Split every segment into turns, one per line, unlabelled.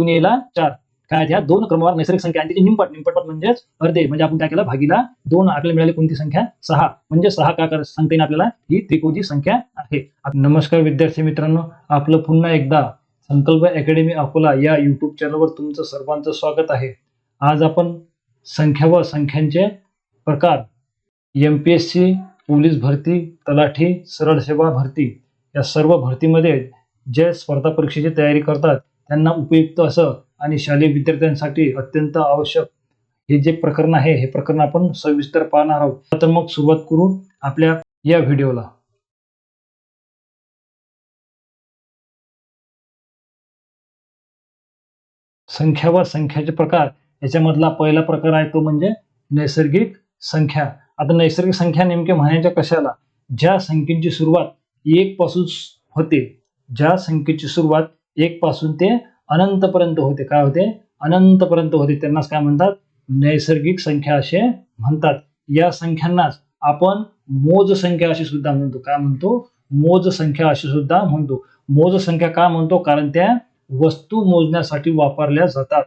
गुणिला चार. काय ह्या दोन क्रमवार नैसर्गिक संख्या आणि त्याची निमपट निमपट म्हणजेच अर्धे. म्हणजे आपण काय केलं? भागीला दोन आपल्याला मिळाली कोणती संख्या? सहा. म्हणजे सहा का कर सांगता येईल आपल्याला? ही त्रिकोणी संख्या आहे. नमस्कार विद्यार्थी मित्रांनो. आपलं पुन्हा एकदा संकल्प अकॅडमी अकोला या युट्यूब चॅनलवर तुमचं सर्वांचं स्वागत आहे. आज आपण संख्या व संख्यांचे प्रकार. M P S C police भरती तलाठी सरळ सेवा भरती या सर्व भरतीमध्ये जे स्पर्धा परीक्षेची तयारी करतात त्यांना उपयुक्त असं आणि शालेय विद्यार्थ्यांसाठी अत्यंत आवश्यक हे जे प्रकरण आहे हे प्रकरण आपण सविस्तर पाहणार आहोत. तर मग सुरुवात करू आपल्या या व्हिडिओला. संख्या व संख्याचे प्रकार. याच्यामधला पहिला प्रकार आहे तो म्हणजे नैसर्गिक संख्या. आता नैसर्गिक संख्या नेमके म्हणायच्या कशाला? ज्या संख्येची सुरुवात एक पासून होते ज्या संख्येची सुरुवात एक पासून ते अनंतपर्यंत होते. काय होते? अनंतपर्यंत होते. त्यांनाच काय म्हणतात? नैसर्गिक संख्या असे म्हणतात. या संख्यांनाच आपण मोज संख्या अशी सुद्धा म्हणतो. काय म्हणतो? मोज संख्या अशी सुद्धा म्हणतो. मोज संख्या का म्हणतो? कारण त्या वस्तू मोजण्यासाठी वापरल्या जातात.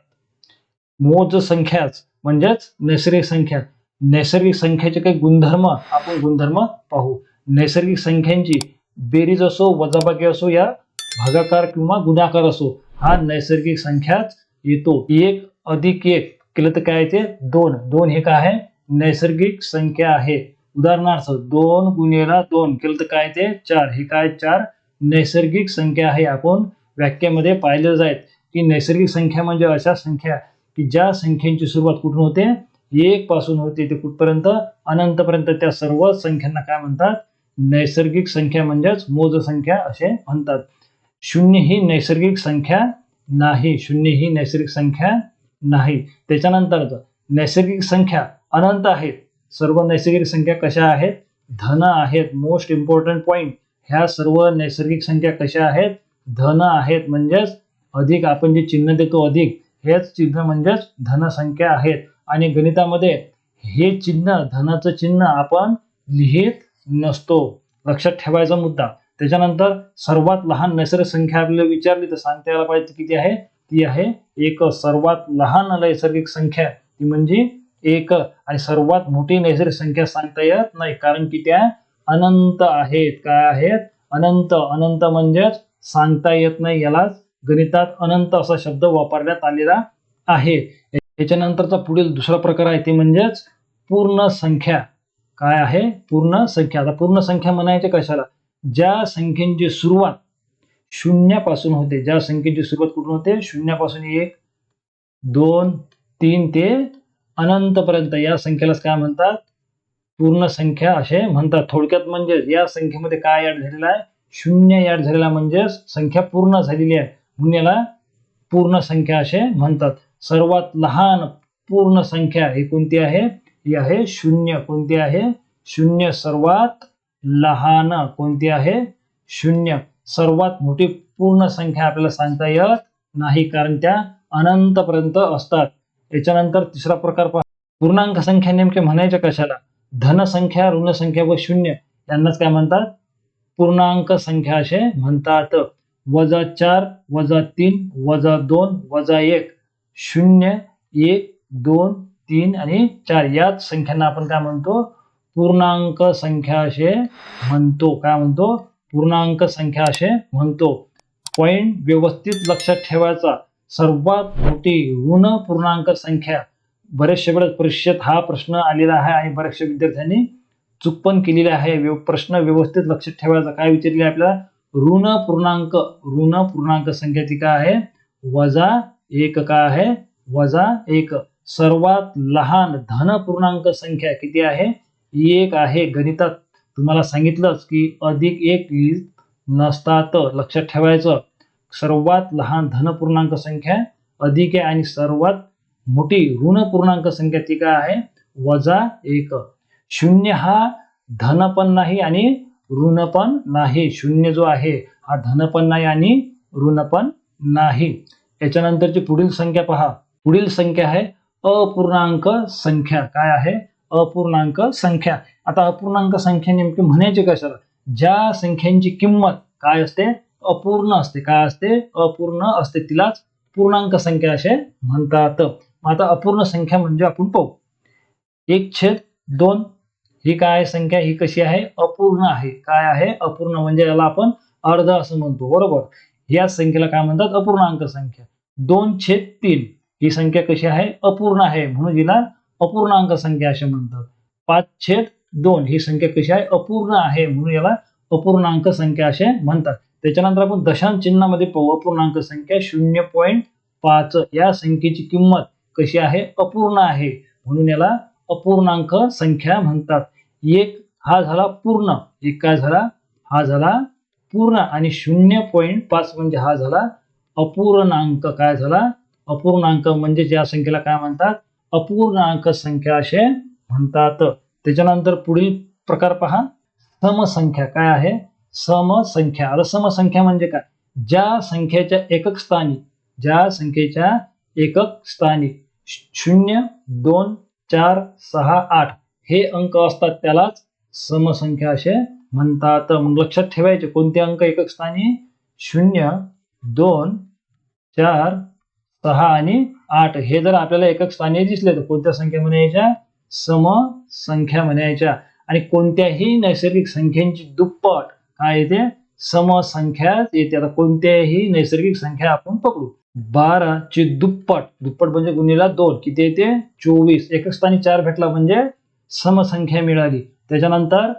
मोज संख्याच म्हणजेच नैसर्गिक संख्या. नैसर्गिक संख्येचे काही गुणधर्म आपण गुणधर्म पाहू. नैसर्गिक संख्यांची बेरीज असो वजाबाकी असो या भागाकार किंवा गुणाकार असो हा नैसर्गिक संख्याच येतो. एक अधिक एक केलं तर काय येते? दोन. दोन हे काय आहे? नैसर्गिक संख्या आहे. उदाहरणार्थ दोन गुणेला दोन केलं तर काय ते चार. हे काय? चार नैसर्गिक संख्या आहे. आपण व्याख्यामध्ये पाहिले जाईल की नैसर्गिक संख्या म्हणजे अशा संख्या की ज्या संख्येची सुरुवात कुठून होते? एक पासून होते. ते कुठपर्यंत? अनंतपर्यंत. त्या सर्व संख्यांना काय म्हणतात? नैसर्गिक संख्या म्हणजेच मोज संख्या असे म्हणतात. शून्य ही नैसर्गिक संख्या नाही. शून्य ही नैसर्गिक संख्या नाही. त्याच्यानंतर नैसर्गिक संख्या अनंत आहेत. सर्व नैसर्गिक संख्या कशा आहेत? धन आहेत. मोस्ट इम्पॉर्टंट पॉईंट ह्या सर्व नैसर्गिक संख्या कशा आहेत? धन आहेत म्हणजेच अधिक. आपण जे चिन्ह देतो अधिक हेच चिन्ह म्हणजेच धनसंख्या आहेत. आणि गणितामध्ये हे चिन्ह धनाचं चिन्ह आपण लिहित नसतो. लक्षात ठेवायचा मुद्दा. त्याच्यानंतर सर्वात लहान नैसर्गिक संख्या आपल्याला विचारली तर सांगता यायला पाहिजे किती आहे? ती आहे एक सर्वात लहान नैसर्गिक संख्या. ती म्हणजे एक. आणि सर्वात मोठी नैसर्गिक संख्या सांगता येत नाही. कारण की त्या अनंत आहेत. काय आहेत? अनंत. अनंत म्हणजेच सांगता येत नाही. यालाच गणितात अनंत असा शब्द वापरण्यात आलेला आहे. याच्यानंतरचा पुढील दुसरा प्रकार आहे. ते म्हणजेच पूर्ण संख्या. काय आहे? पूर्ण संख्या. आता पूर्ण संख्या म्हणायचे कशाला? ज्या संख्येची सुरुवात शून्यापासून होते ज्या संख्येची सुरुवात कुठून होते? शून्यापासून एक दोन तीन ते अनंतपर्यंत. या संख्येलाच काय म्हणतात? पूर्ण संख्या असे म्हणतात. थोडक्यात म्हणजे या संख्येमध्ये काय याड झालेला आहे? शून्य याड झालेला म्हणजे संख्या पूर्ण झालेली आहे. म्हणून याला पूर्ण संख्या असे म्हणतात. सर्वात लहान पूर्ण संख्या ही कोणती आहे? ही आहे शून्य. कोणती आहे? शून्य सर्वात लहान कोणती आहे? शून्य. सर्वात मोठी पूर्ण संख्या आपल्याला सांगता येत नाही कारण त्या अनंतपर्यंत असतात. याच्यानंतर तिसरा प्रकार पहा. पूर्णांक संख्या नेमके म्हणायच्या कशाला? धनसंख्या ऋणसंख्या व शून्य. यांनाच काय म्हणतात? पूर्णांक संख्या असे म्हणतात. वजा चार वजा तीन वजा दोन वजा एक. शून्य एक दोन तीन आणि चार. याच संख्यांना आपण काय म्हणतो? पूर्णांक संख्या असे म्हणतो. काय म्हणतो? पूर्णांक संख्या असे म्हणतो. पॉईंट व्यवस्थित लक्षात ठेवायचा. सर्वात मोठी ऋण पूर्णांक संख्या. बरेचशे वेळेस परीक्षेत हा प्रश्न आलेला आहे आणि बऱ्याचशा विद्यार्थ्यांनी चूक पण केलेली आहे. प्रश्न व्यवस्थित लक्षात ठेवायचा. काय विचारले आपल्याला? ऋण पूर्णांक ऋण पूर्णांक संख्या ती काय आहे? वजा एक काय आहे? वजा एक. सर्वात लहान धन पूर्णांक संख्या किती आहे? एक आहे गणितात. तुम्हाला सांगितलंच की अधिक एक लिहित नसतात लक्षात ठेवायचं. सर्वात लहान धनपूर्णांक संख्या अधिक आहे आणि सर्वात मोठी ऋण पूर्णांक संख्या ती काय आहे? वजा एक. शून्य हा धन पण नाही आणि ऋण पण नाही. शून्य जो आहे हा धन पण नाही आणि ऋण पण नाही. याच्यानंतरची पुढील संख्या पहा. पुढील संख्या आहे अपूर्णांक संख्या. काय आहे? अपूर्णांक संख्या. आता अपूर्णांक संख्या नेमकी म्हणायचे कशाला ज्या संख्यांची किंमत काय असते? अपूर्ण असते. काय असते? अपूर्ण असते. तिलाच पूर्णांक संख्या असे म्हणतात. मग आता अपूर्ण संख्या म्हणजे आपण पाहू. एक छेद दोन ही काय आहे संख्या? ही कशी आहे? अपूर्ण आहे. काय आहे? अपूर्ण म्हणजे याला आपण अर्ध असं म्हणतो. बरोबर? या संख्येला काय म्हणतात? अपूर्णांक संख्या. दोन छेद तीन ही संख्या कशी आहे? अपूर्ण आहे. म्हणून हिला अपूर्णांक संख्या असे म्हणतात. पाच छेद दोन ही संख्या कशी आहे अपूर्ण आहे म्हणून याला अपूर्णांक संख्या असे म्हणतात. त्याच्यानंतर आपण दशांश चिन्हामध्ये पाहू. अपूर्णांक संख्या शून्य पॉईंट पाच. या संख्येची किंमत कशी आहे? अपूर्ण आहे म्हणून याला अपूर्णांक संख्या म्हणतात. एक हा झाला पूर्ण. एक काय झाला? हा झाला पूर्ण. आणि शून्य पॉईंट पाच म्हणजे हा झाला अपूर्णांक. काय झाला? अपूर्णांक. म्हणजे या संख्येला काय म्हणतात? अपूर्णांक संख्या असे म्हणतात. त्याच्यानंतर पुढील प्रकार पहा. समसंख्या काय आहे? समसंख्या आता समसंख्या म्हणजे काय? ज्या संख्येच्या एकक स्थानी ज्या संख्येच्या एकक स्थानी शून्य दोन चार सहा आठ हे अंक असतात त्यालाच समसंख्या असे म्हणतात. मग लक्षात ठेवायचे कोणते अंक एकक स्थानी? शून्य दोन चार सहा आणि आठ. हे जर आपल्याला एकक स्थानी दिसले तर कोणत्या संख्या म्हणायच्या समसंख्या म्हणायच्या आणि कोणत्याही नैसर्गिक संख्येची दुप्पट काय येते? समसंख्या येते. आता कोणत्याही नैसर्गिक संख्या आपण पकडू. बारा ची दुप्पट. दुप्पट म्हणजे गुन्हेला दोन. किती येते? चोवीस. एकक स्थानी चार भेटला म्हणजे समसंख्या मिळाली. त्याच्यानंतर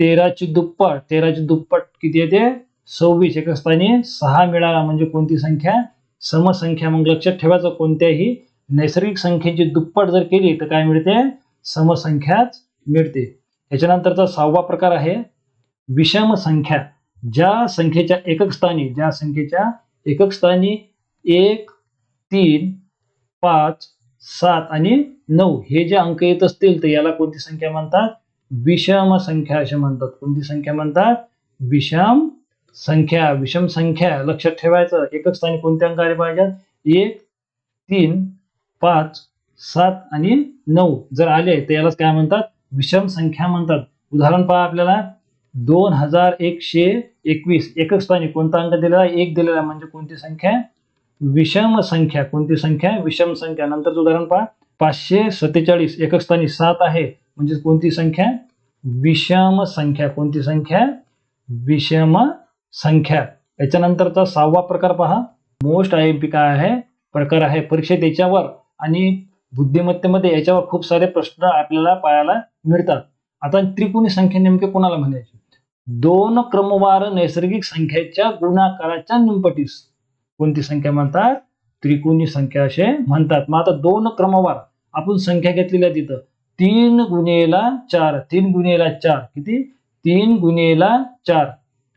तेराची दुप्पट. तेराची दुप्पट किती येते? सव्वीस. एकक स्थानी सहा मिळाला म्हणजे कोणती संख्या? समसंख्या मग लक्षात ठेवायचं कोणत्याही. नैसर्गिक संख्येची दुप्पट जर केली तर काय मिळते? समसंख्याच मिळते. याच्यानंतरचा सहावा प्रकार आहे विषम संख्या ज्या संख्येच्या एकक स्थानी ज्या संख्येच्या एकक स्थानी एक तीन पाच सात आणि नऊ हे जे अंक येत असतील तर याला कोणती संख्या म्हणतात? विषम संख्या असे म्हणतात. कोणती संख्या म्हणतात? विषम संख्या विषम संख्या लक्षात ठेवायचं. एकच स्थानी कोणते अंक आले पाहिजेत? एक तीन पाच सात आणि नऊ. जर आले तर यालाच काय म्हणतात? विषम संख्या म्हणतात. उदाहरण पहा आपल्याला. दोन हजार एकशे एकवीस. एकक स्थानी कोणता अंक दिलेला? आहे? एक दिलेला म्हणजे कोणती संख्या? विषम संख्या. कोणती संख्या? विषम संख्या. नंतरचं उदाहरण पहा. पाचशे सत्तेचाळीस. एकक स्थानी सात आहे. म्हणजे कोणती संख्या? विषम संख्या. कोणती संख्या? विषम संख्या. याच्यानंतरचा सहावा प्रकार पहा. मोस्ट आय एम पी काय आहे? प्रकार आहे परीक्षेत याच्यावर आणि बुद्धिमत्तेमध्ये याच्यावर खूप सारे प्रश्न आपल्याला पाहायला मिळतात. आता त्रिकोणी संख्या नेमके कोणाला म्हणायची? दोन क्रमवार नैसर्गिक संख्येच्या गुणाकाराच्या निमपटीस. कोणती संख्या म्हणतात? त्रिकोणी संख्या असे म्हणतात. मग आता दोन क्रमवार. आपण संख्या घेतलेल्या तिथं. तीन गुणेला चार. तीन गुणेला चार. किती? तीन गुणेला चार.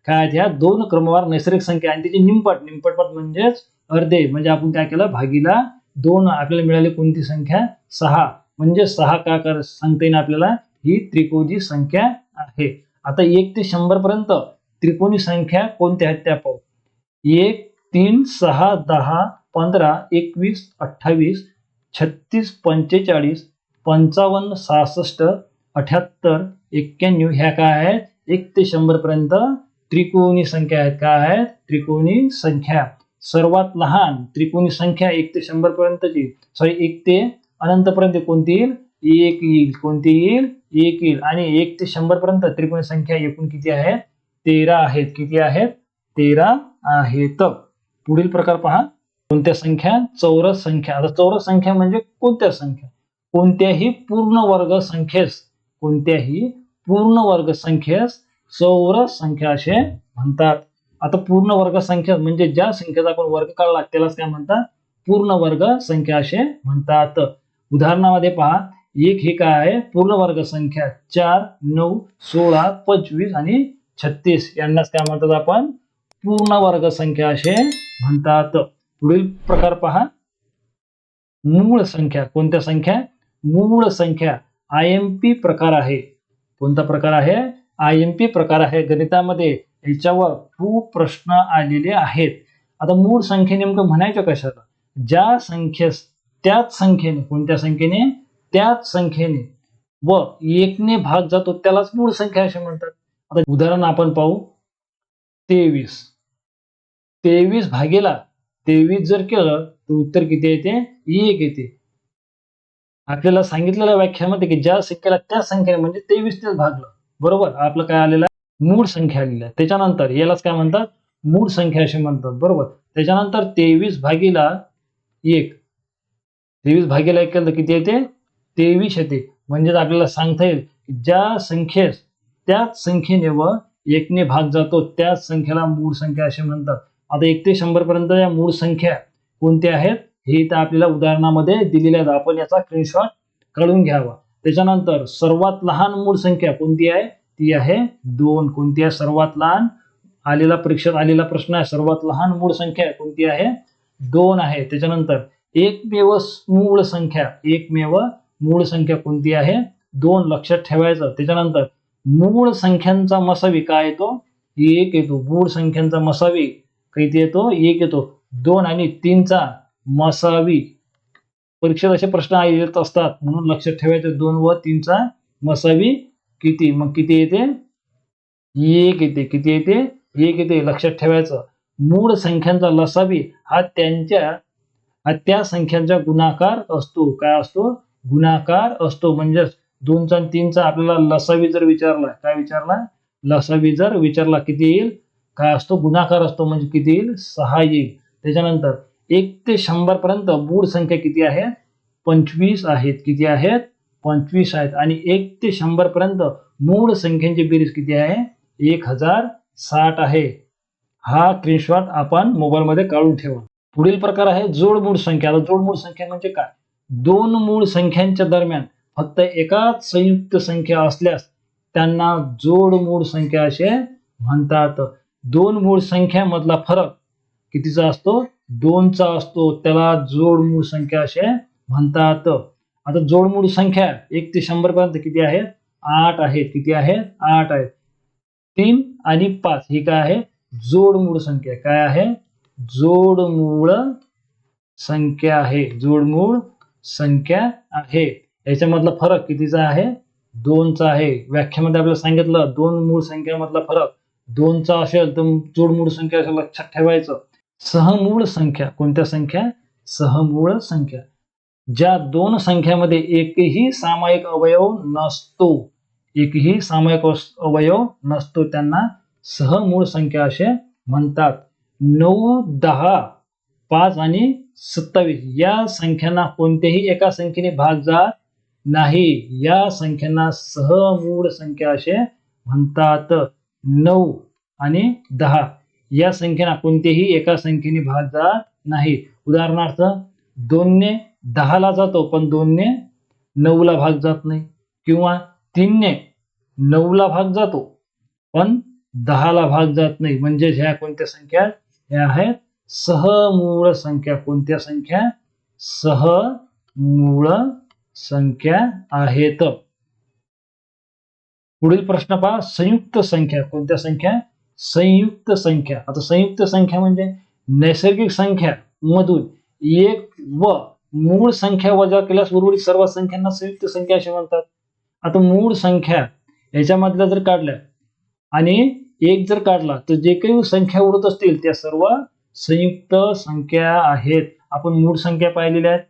काय आहेत ह्या दोन क्रमवार नैसर्गिक संख्या आणि त्याची निमपट निमपटपट म्हणजेच अर्धे. म्हणजे आपण काय केलं? भागीला दोन आपल्याला मिळाली कोणती संख्या? सहा. म्हणजे सहा का कर सांगता येईल आपल्याला? ही त्रिकोणी संख्या आहे. आता एक ते शंभर पर्यंत त्रिकोणी संख्या कोणत्या आहेत त्या पाहू. एक तीन सहा दहा पंधरा एकवीस अठ्ठावीस छत्तीस पंचेचाळीस पंचावन्न सहासष्ट अठ्याहत्तर एक्क्याण्णव ह्या काय आहेत? एक ते शंभर पर्यंत त्रिकोणी संख्या आहेत. काय आहेत? त्रिकोणी संख्या. सर्वात लहान त्रिकोणी संख्या एक ते शंभर पर्यंतची. सॉरी एक ते अनंत पर्यंत कोणती येईल? एक येईल. कोणती येईल? एक येईल. आणि एक ते शंभर पर्यंत त्रिकोणी संख्या एकूण किती आहेत तेरा आहेत. किती आहेत? तेरा आहेत. पुढील प्रकार पहा. कोणत्या संख्या? चौरस संख्या. आता चौरस संख्या म्हणजे कोणत्या संख्या? कोणत्याही पूर्ण वर्ग संख्येस. कोणत्याही पूर्ण वर्ग संख्येस चौरस संख्या असे म्हणतात. आता पूर्ण वर्ग संख्या म्हणजे ज्या संख्येचा आपण वर्ग काढला त्यालाच काय म्हणतात? पूर्ण वर्ग संख्या असे म्हणतात. उदाहरणामध्ये पहा. एक हे काय आहे? पूर्ण वर्ग संख्या चार नऊ सोळा पंचवीस आणि छत्तीस. यांनाच काय म्हणतात आपण? पूर्ण वर्ग संख्या असे म्हणतात. पुढील प्रकार पहा. मूळ संख्या. कोणत्या संख्या? मूळ संख्या. आय एम पी प्रकार आहे. कोणता प्रकार आहे? आय एम पी प्रकार आहे. गणितामध्ये याच्यावर खूप प्रश्न आलेले आहेत. आता मूळ संख्ये नेमकं म्हणायचं कशाला? ज्या संख्येस त्याच संख्येने कोणत्या संख्येने? त्याच संख्येने. व एकने भाग जातो त्यालाच मूळ संख्या असे म्हणतात. आता उदाहरण आपण पाहू. तेवीस. तेवीस भागेला तेवीस जर केलं तर उत्तर किती येते? एक येते. आपल्याला सांगितलेल्या व्याख्यामध्ये की ज्या संख्येला त्या संख्येने म्हणजे तेवीस तेच भागलं. बरोबर? आपलं काय आलेलं आहे? मूळ संख्या आलेली आहे त्याच्यानंतर यालाच काय म्हणतात? मूळ संख्या असे म्हणतात. बरोबर? त्याच्यानंतर तेवीस भागीला एक. तेवीस भागीला एक केलं तर किती येते? तेवीस येते. म्हणजेच आपल्याला सांगता येईल ज्या संख्येस त्याच संख्येने व एकने भाग जातो त्याच संख्येला मूळ संख्या असे म्हणतात. आता एक ते शंभर पर्यंत या मूळ संख्या कोणत्या आहेत? हे तर आपल्याला उदाहरणामध्ये दिलेल्या आहेत. आपण याचा स्क्रीनशॉट काढून घ्यावा. त्याच्यानंतर सर्वात लहान मूळ संख्या कोणती आहे? ती आहे दोन. कोणती आहे? सर्वात लहान. आलेला परीक्षेत आलेला प्रश्न आहे सर्वात लहान मूळ संख्या कोणती आहे? दोन आहे. त्याच्यानंतर एकमेव मूळ संख्या एकमेव मूळ संख्या कोणती आहे? दोन. लक्षात ठेवायचं. त्याच्यानंतर मूळ संख्यांचा मसावी काय येतो? एक येतो. मूळ संख्यांचा मसावी किती येतो? एक येतो. दोन आणि तीनचा मसावी. परीक्षेत असे प्रश्न येत असतात. म्हणून लक्षात ठेवायचं. दोन व तीनचा मसावी किती? मग किती येते? एक येते. किती येते? एक येते. लक्षात ठेवायचं. मूळ संख्यांचा लसावी हा त्यांच्या हा त्या संख्यांचा गुणाकार असतो. काय असतो? गुणाकार असतो. म्हणजेच दोनचा आणि तीनचा आपल्याला लसावी जर विचारला काय विचारला? लसावी जर विचारला किती येईल? काय असतो? गुणाकार असतो. म्हणजे किती येईल? सहा येईल. त्याच्यानंतर एक ते शंभर पर्यंत मूळ संख्या किती आहे? पंचवीस आहेत. किती आहेत? पंचवीस आहेत. आणि एक ते शंभर पर्यंत मूळ संख्यांची बेरीज किती आहे? एक हजार साठ आहे. हा स्क्रीनशॉट आपण मोबाईलमध्ये काढून ठेवा. पुढील प्रकार आहे जोड मूळ संख्या. आता जोड मूळ संख्या म्हणजे काय? दोन मूळ संख्यांच्या दरम्यान फक्त एकाच संयुक्त संख्या असल्यास त्यांना जोड मूळ संख्या असे म्हणतात. दोन मूळ संख्यामधला फरक कितीचा असतो? दोनचा असतो. त्याला जोड मूळ संख्या असे म्हणतात. आता जोडमूळ संख्या एक ते शंभर पर्यंत किती आहेत आठ आहेत किती आहेत आठ आहेत तीन आणि पाच ही काय आहे? जोडमूळ संख्या काय आहे? जोड मूळ संख्या आहे. जोड मूळ संख्या आहे. याच्यामधला फरक कितीचा आहे? दोनचा आहे. व्याख्यामध्ये आपल्याला सांगितलं दोन मूळ संख्यामधला फरक. दोनचा असेल तर जोडमूळ संख्या असेल लक्षात ठेवायचं. सहमूळ संख्या. कोणत्या संख्या? सहमूळ संख्या. ज्या दोन संख्यामध्ये एकही सामायिक अवयव नसतो एकही सामायिक अवयव नसतो त्यांना सहमूळ संख्या असे म्हणतात. नऊ दहा पाच आणि सत्तावीस या संख्यांना कोणत्याही एका संख्येने भाग जात नाही. या संख्यांना सहमूळ संख्या असे म्हणतात. नऊ आणि दहा. या संख्येना कोणत्याही एका संख्येने भाग जात नाही. उदाहरणार्थ दोनने दहाला जातो पण दोनने नऊला भाग जात नाही. किंवा तीनने नऊला भाग जातो पण दहाला भाग जात नाही. म्हणजे ह्या कोणत्या संख्या? ह्या आहेत सहमूळ संख्या. कोणत्या संख्या? सहमूळ संख्या आहेत. पुढील प्रश्न पहा. संयुक्त संख्या. कोणत्या संख्या? संयुक्त संख्या. आता संयुक्त संख्या म्हणजे नैसर्गिक संख्या मधून एक व मूळ संख्या वजा केल्यास उर्वरित सर्व संख्यांना संयुक्त संख्या असे म्हणतात. आता मूळ संख्या याच्यामधल्या जर काढल्या आणि एक जर काढला तर जे काही संख्या उरत असतील त्या सर्व संयुक्त संख्या आहेत. आपण मूळ संख्या पाहिलेल्या आहेत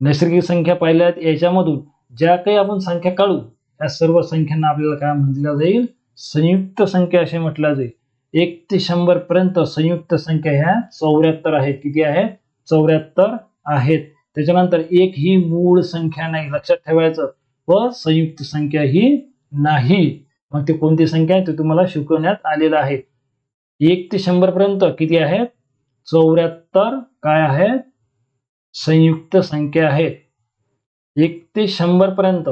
नैसर्गिक संख्या पाहिल्या आहेत याच्यामधून ज्या काही आपण संख्या काढू त्या सर्व संख्यांना आपल्याला काय म्हटलं जाईल? संयुक्त संख्या असे म्हटलं जाईल. एक ते शंभर पर्यंत संयुक्त संख्या ह्या चौऱ्याहत्तर आहेत. किती आहेत? चौऱ्याहत्तर आहेत. त्याच्यानंतर एक ही मूळ संख्या नाही. लक्षात ठेवायचं. व संयुक्त संख्या ही नाही. मग ते कोणती संख्या आहे? ते तुम्हाला शिकवण्यात आलेलं आहे. एक ते शंभर पर्यंत किती आहेत? चौऱ्याहत्तर काय आहेत? संयुक्त संख्या आहेत. एक ते शंभर पर्यंत.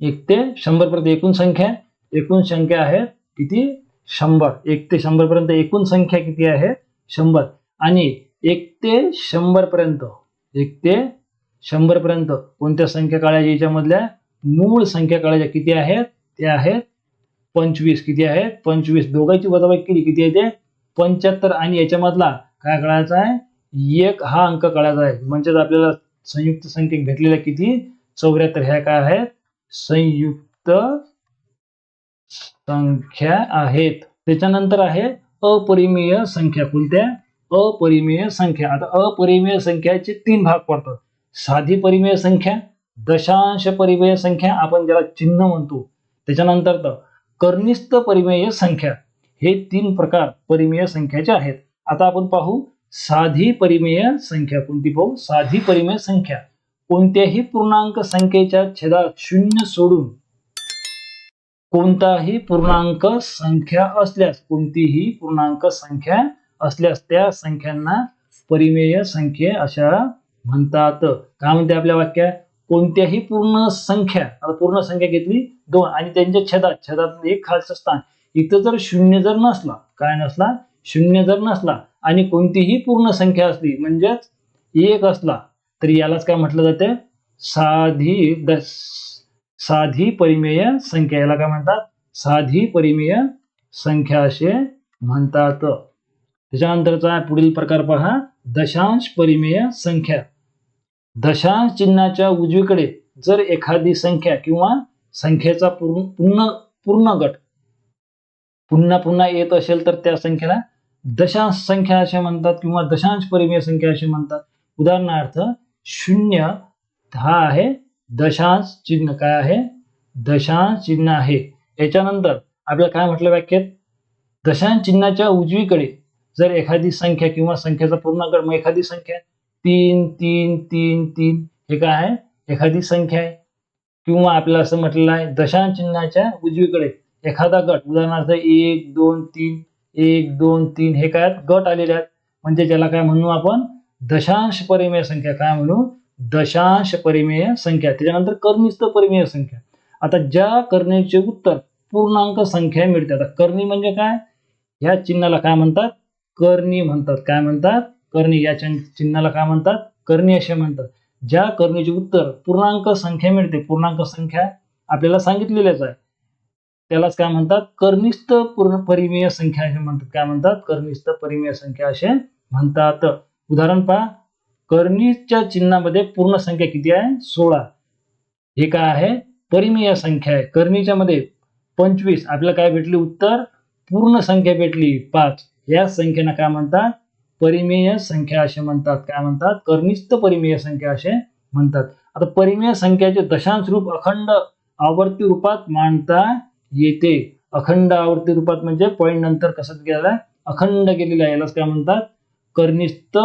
एक ते शंभर पर्यंत एकूण संख्या. एकूण संख्या आहे किती? शंभर. एक ते शंभर पर्यंत एकूण संख्या किती आहे? शंभर. आणि एक ते शंभर पर्यंत एक ते शंभर पर्यंत कोणत्या संख्या काढायच्या याच्यामधल्या मूळ संख्या काढायच्या किती आहेत? ते आहेत पंचवीस. किती आहेत? पंचवीस. दोघांची वजाबाई केली किती येते? पंच्याहत्तर. आणि याच्यामधला काय काढायचा आहे? एक हा अंक काढायचा आहे. म्हणजेच आपल्याला संयुक्त संख्या भेटलेल्या किती? चौऱ्याहत्तर. ह्या काय आहेत? संयुक्त संख्या आहेत. त्याच्यानंतर आहे अपरिमेय संख्या. कोणत्या? अपरिमेय संख्या. आता अपरिमेय संख्याचे तीन भाग पडतात. साधी परिमेय संख्या दशांश परिमेय संख्या आपण ज्याला चिन्ह म्हणतो. त्याच्यानंतर तर कर्निस्थ परिमेय संख्या. हे तीन प्रकार परिमेय संख्याचे आहेत. आता आपण पाहू साधी परिमेय संख्या. कोणती पाहू? साधी परिमेय संख्या. कोणत्याही पूर्णांक संख्येच्या छेदात शून्य सोडून कोणताही पूर्णांक संख्या असल्यास कोणतीही पूर्णांक संख्या असल्यास त्या संख्यांना परिमेय संख्ये अशा म्हणतात. काय म्हणते आपल्या वाक्यात? कोणत्याही पूर्ण संख्या आता पूर्ण संख्या घेतली दोन आणि त्यांच्या छेदात छेदात एक खालचं स्थान. इथं जर शून्य जर नसला काय नसला? शून्य जर नसला आणि कोणतीही पूर्ण संख्या असली म्हणजेच एक असला तर यालाच काय म्हटलं जाते? साधी द साधी परिमेय संख्या याला काय म्हणतात? साधी परिमेय संख्या असे म्हणतात. त्याच्यानंतरचा पुढील प्रकार पहा. दशांश परिमेय संख्या. दशांश चिन्हाच्या उजवीकडे जर एखादी संख्या किंवा संख्येचा पूर्ण पूर्ण पूर्ण गट पुन्हा पुन्हा येत असेल तर त्या संख्येला दशांश संख्या असे म्हणतात किंवा दशांश परिमेय संख्या असे म्हणतात. उदाहरणार्थ शून्य हा आहे दशांश चिन्ह काय आहे? दशांश चिन्ह आहे. याच्यानंतर आपल्याला काय म्हटलं व्याख्यात दशांश चिन्हाच्या उजवीकडे जर एखादी संख्या किंवा संख्येचा पूर्ण गट मग एखादी संख्या तीन तीन तीन तीन हे काय आहे? एखादी संख्या आहे. किंवा आपल्याला असं म्हटलेलं आहे दशांश चिन्हाच्या उजवीकडे एखादा गट उदाहरणार्थ एक दोन तीन एक दोन तीन हे काय आहेत? गट आलेले आहेत. म्हणजे ज्याला काय म्हणू आपण? दशांश परिमेय संख्या काय म्हणू? दशांश परिमेय संख्या. त्याच्यानंतर कर्णिस्त परिमेय संख्या. आता ज्या करणीचे उत्तर पूर्णांक संख्या मिळते. आता करणी म्हणजे काय? ह्या चिन्हाला काय म्हणतात? करणी म्हणतात. काय म्हणतात? करणी. या चिन्हाला काय म्हणतात? करणी असे म्हणतात. ज्या करणीचे उत्तर पूर्णांक संख्या मिळते पूर्णांक संख्या आपल्याला सांगितलेल्याच आहे. त्यालाच काय म्हणतात? कर्णिस्त पूर्ण परिमेय संख्या असे म्हणतात. काय म्हणतात? कर्णिस्त परिमेय संख्या असे म्हणतात. उदाहरण पहा. कर्णीच्या चिन्हामध्ये पूर्ण संख्या किती आहे? सोळा. हे काय आहे? परिमेय संख्या आहे. कर्णीच्या मध्ये पंचवीस. आपल्याला काय भेटली उत्तर? पूर्ण संख्या भेटली पाच. या संख्येनं काय म्हणतात? परिमेय संख्या असे म्हणतात. काय म्हणतात? कर्निस्थ परिमेय संख्या असे म्हणतात. आता परिमेय संख्याचे दशांश रूप अखंड आवर्ती रूपात मांडता येते. अखंड आवर्ती रूपात म्हणजे पॉईंट नंतर कसं गेलेला अखंड गेलेला आहे. यालाच काय म्हणतात? कर्निस्थ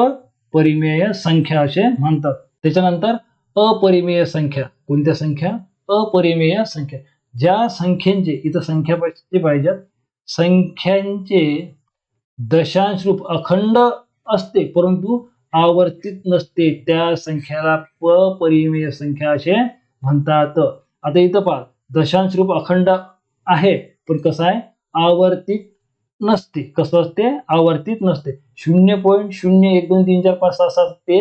परिमेय संख्या असे म्हणतात. त्याच्यानंतर अपरिमेय संख्या. कोणत्या संख्या? अपरिमेय संख्या. ज्या संख्येचे इथं संख्या पाहिजे पाहिजेत. संख्यांचे दशांश रूप अखंड असते परंतु आवर्तित नसते. त्या संख्याला अपरिमेय संख्या असे म्हणतात. आता इथं पहा. दशांश रूप अखंड आहे पण कसं आहे? आवर्तित नसते. कसं असते? आवर्तित नसते. शून्य पॉईंट शून्य एक दोन तीन चार पाच सहा सात ते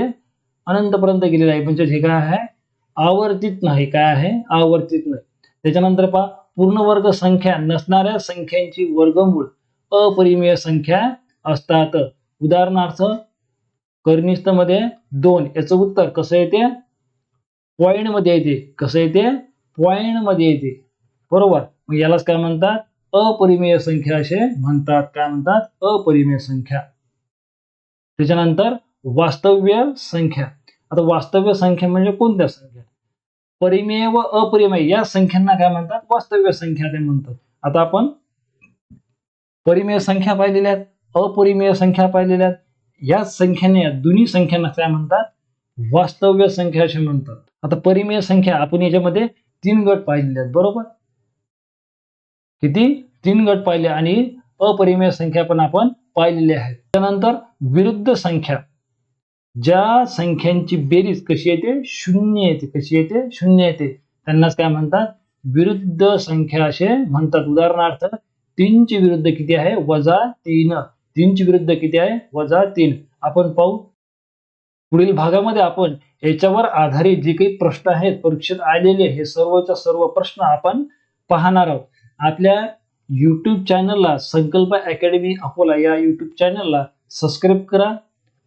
अनंतपर्यंत गेलेलं आहे. म्हणजे हे काय आहे? आवर्तित नाही. काय आहे? आवर्तित नाही. त्याच्यानंतर पहा पूर्ण वर्ग संख्या नसणाऱ्या संख्यांची वर्गमूळ अपरिमेय संख्या असतात. उदाहरणार्थ कर्निस्थमध्ये दोन. याचं उत्तर कसं येते? पॉइंटमध्ये येते. कसं येते? पॉइंटमध्ये येते. बरोबर. मग यालाच काय म्हणतात? अपरिमेय संख्या असे म्हणतात. काय म्हणतात? अपरिमेय संख्या. त्याच्यानंतर वास्तव्य संख्या. आता वास्तव्य संख्या म्हणजे कोणत्या संख्या? परिमेय व अपरिमेय या संख्यांना काय म्हणतात? वास्तव्य संख्या ते म्हणतात. आता आपण परिमेय संख्या पाहिलेल्या आहेत अपरिमेय संख्या पाहिलेल्या आहेत. या संख्याने या दोन्ही संख्यांना काय म्हणतात? वास्तव्य संख्या असे म्हणतात. आता परिमेय संख्या आपण याच्यामध्ये तीन गट पाहिलेले आहेत बरोबर? किती? तीन गट पाहिले आणि अपरिमेय संख्या पण आपण पाहिलेली आहे. त्यानंतर विरुद्ध संख्या. ज्या संख्यांची बेरीज कशी येते? शून्य येते. कशी येते? शून्य येते. त्यांनाच काय म्हणतात? विरुद्ध संख्या असे म्हणतात. उदाहरणार्थ तीनची विरुद्ध किती आहे? वजा तीन. तीनची विरुद्ध किती आहे? वजा तीन. आपण पाहू. पुढील भागामध्ये आपण याच्यावर आधारित जे काही प्रश्न आहेत परीक्षेत आलेले हे सर्वच्या सर्व प्रश्न आपण पाहणार आहोत. आपल्या यूट्यूब चॅनलला संकल्प अकॅडमी अकोला या यूट्यूब चॅनलला सबस्क्राईब करा.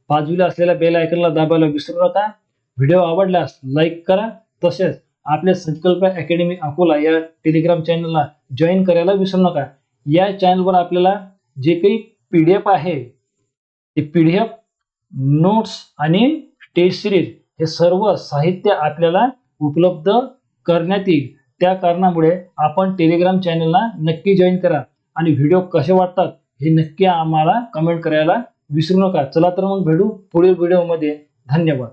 बाजूला असलेल्या बेल आयकनला दाबायला विसरू नका. व्हिडिओ आवडल्यास लाईक करा. तसेच आपल्या संकल्प अकॅडमी अकोला या टेलिग्राम चॅनलला जॉईन करायला विसरू नका. या चॅनलवर आपल्याला जे काही पी डी एफ आहे ते पी डी एफ नोट्स आणि टेस्ट सिरीज हे सर्व साहित्य आपल्याला उपलब्ध करण्यात येईल. त्या कारणामुळे आपण टेलिग्राम चॅनलला नक्की जॉईन करा आणि व्हिडिओ कसे वाटतात हे नक्की आम्हाला कमेंट करायला विसरू नका. चला तर मग भेटू पुढील व्हिडिओमध्ये धन्यवाद.